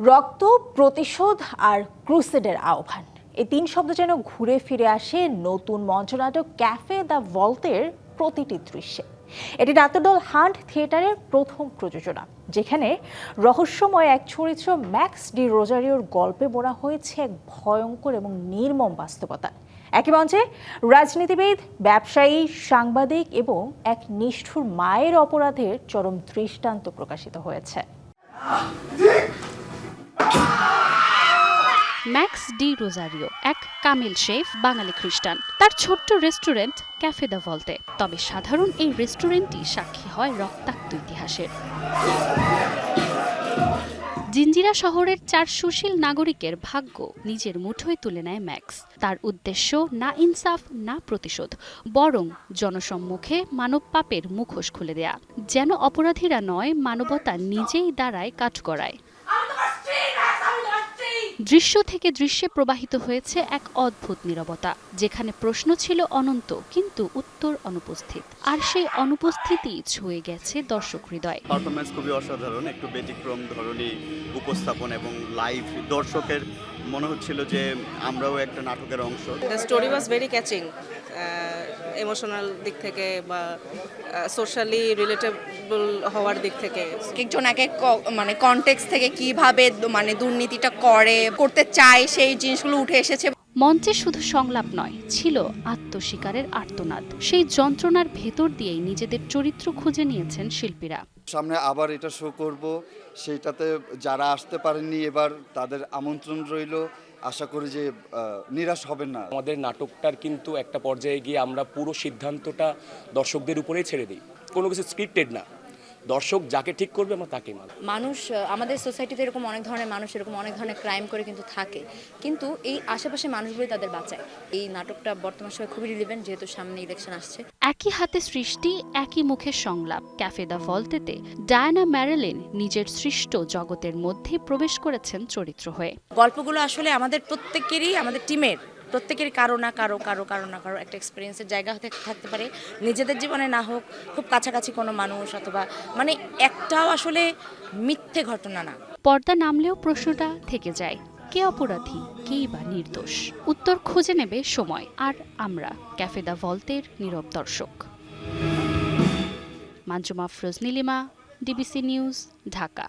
রক্ত, প্রতিশোধ আর ক্রুসেডের আহ্বান। এই তিন শব্দ যেন ঘুরে ফিরে আসে নতুন মঞ্চনাটক ক্যাফে দ্য ভল্টের প্রতিটি দৃশ্যে। এটি নাট্যদল হান্ট থিয়েটারের প্রথম প্রযোজনা, যেখানে রহস্যময় এক চরিত্র ম্যাক্স ডি রোজারিওর গল্পে বোনা হয়েছে এক ভয়ঙ্কর এবং নির্মম বাস্তবতা। একই মঞ্চে রাজনীতিবিদ, ব্যবসায়ী, সাংবাদিক এবং এক নিষ্ঠুর মায়ের অপরাধের চরম দৃষ্টান্ত প্রকাশিত হয়েছে। ম্যাক্স ডি রোজারিও, এক কামিল শেফ, বাঙালি খ্রিস্টান। তার ছোট্ট রেস্টুরেন্ট ক্যাফে দ্য ভল্টে। তবে সাধারণ এই রেস্টুরেন্টটি সাক্ষী হয় রক্তাক্ত ইতিহাসের। জিঞ্জিরা শহরের চার সুশীল নাগরিকের ভাগ্য নিজের মুঠোয় তুলে নেয় ম্যাক্স। তার উদ্দেশ্য না ইনসাফ, না প্রতিশোধ, বরং জনসম্মুখে মানব পাপের মুখোশ খুলে দেয়া। যেন অপরাধীরা নয়, মানবতা নিজেই দাঁড়ায় কাঠগড়ায় দৃশ্য থেকে দৃশ্যে প্রবাহিত হয়েছে এক অদ্ভুত নিরবতা, যেখানে প্রশ্ন ছিল অনন্ত, কিন্তু উত্তর অনুপস্থিত। আর সেই অনুপস্থিতি ছুঁয়ে গেছে দর্শক হৃদয়। পারফরমেন্স খুবই অসাধারণ, একটু ব্যতিক্রম ধরনের উপস্থাপন এবং লাইভ দর্শকের মনে হচ্ছিল যে আমরাও একটা নাটকের অংশ। The story was very catching emotional দিক থেকে বা সোশ্যালি রিলেটেবল হওয়ার দিক থেকে। একজন এক মানে কনটেক্স থেকে কীভাবে মানে দুর্নীতিটা করে করতে চায় সেই জিনিসগুলো উঠে এসেছে মঞ্চে শুধু সংলাপ নয় ছিল আত্মস্বীকারের আর্তনাদ। সেই যন্ত্রণার ভেতর দিয়েই নিজেদের চরিত্র খুঁজে নিয়েছেন শিল্পীরা। সামনে আবার এটা শো করব। সেইটাতে যারা আসতে পারেননি এবার তাদের আমন্ত্রণ রইল। আশা করি যে নিরাশ হবেন না। আমাদের নাটকটার কিন্তু একটা পর্যায়ে গিয়ে আমরা পুরো সিদ্ধান্তটা দর্শকদের উপরেই ছেড়ে দিই। কোনো কিছু স্ক্রিপ্টেড না। দর্শক যাকে ঠিক করবে আমরা তাকে মানব। মানুষ আমাদের সোসাইটিতে এরকম অনেক ধরনের মানুষ এরকম অনেক ধরনের ক্রাইম করে কিন্তু থাকে। কিন্তু এই আশেপাশে মানুষগুলোই তাদের বাঁচায়। এই নাটকটা বর্তমান সময় খুবই রিলিভেন্ট যেহেতু সামনে ইলেকশন আসছে। একই হাতে সৃষ্টি একই মুখের সংলাপ। ক্যাফে দ্য ভল্টেতে ডায়ানা ম্যারেলিন নিজের সৃষ্ট জগতের মধ্যে প্রবেশ করেছেন চরিত্র হয়ে। গল্পগুলো আসলে আমাদের প্রত্যেকেরই আমাদের টিমের প্রত্যেকেরই কারও না কারও কারও কারও না কারও একটা এক্সপিরিয়েন্সের জায়গা হতে থাকতে পারে। নিজেদের জীবনে না হোক, খুব কাছাকাছি কোনো মানুষ অথবা মানে একটাও আসলে মিথ্যে ঘটনা না। পর্দা নামলেও প্রশ্নটা থেকে যায়, কে অপরাধী কেই বা নির্দোষ? উত্তর খুঁজে নেবে সময় আর আমরা, ক্যাফে দ্য ভল্টের নীরব দর্শক। Manjuma Afroz Nilima, DBC news, Dhaka.